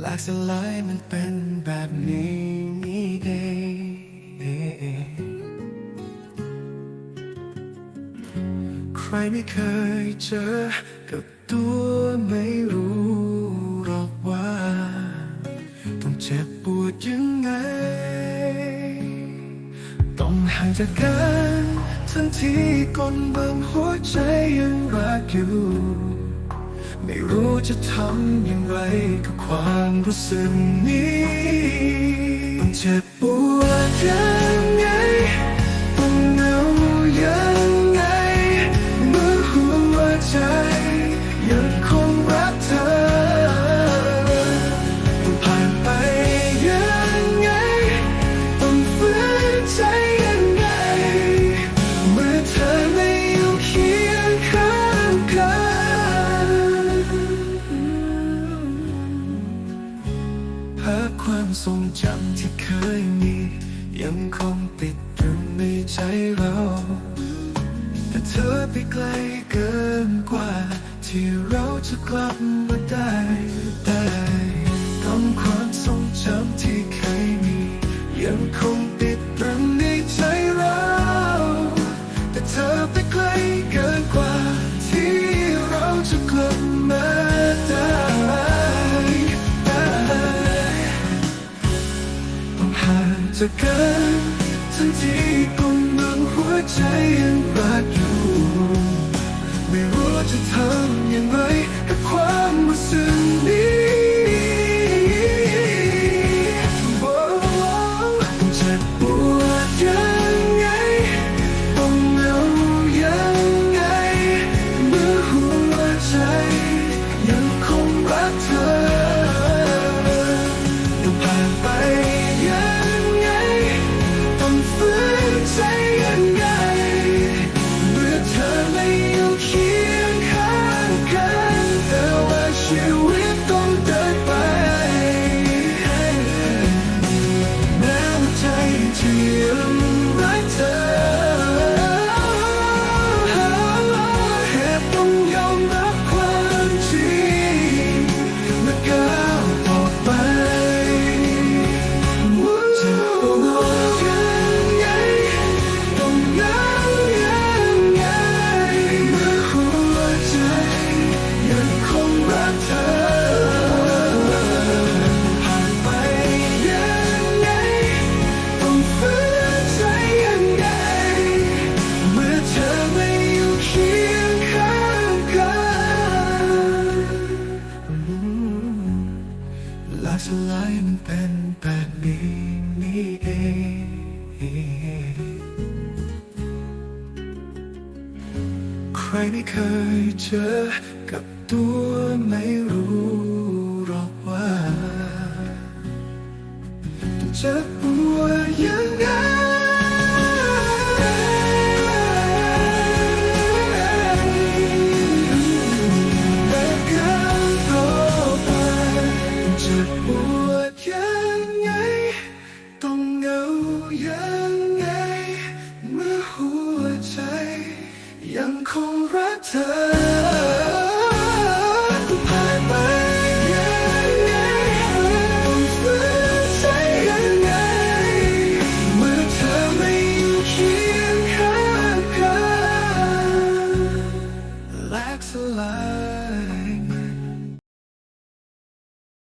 หลากสลายมันเป็นแบบนี้นี่เองใครไม่เคยเจอกับตัวไม่รู้หรอกว่า ต้องเจ็บปวดยังไง ต้องห่างจากกัน ทั้งที่ก้นบิ่งหัวใจยังรักอยู่ ไม่รู้จะทำอย่างไรกับความรู้สึกนี้มันเจ็บปวดยังไง ความทรงจำที่เคยมี ยังคงติดตรึงในใจเรา แต่เธอไปไกลเกินกว่า ที่เราจะกลับมาได้ จากกันทันทีก้นเมืองหัวใจยังรักอยู่ ไม่รู้จะทำ ลาสลายมันเป็นแบบนี้นี่เองใครไม่เคยเจอกับตัวไม่รู้หรอกว่าจะปวดยังไง ปวดยังไง ต้องเหงายังไง เมื่อหัวใจ ยังคงรักเธอ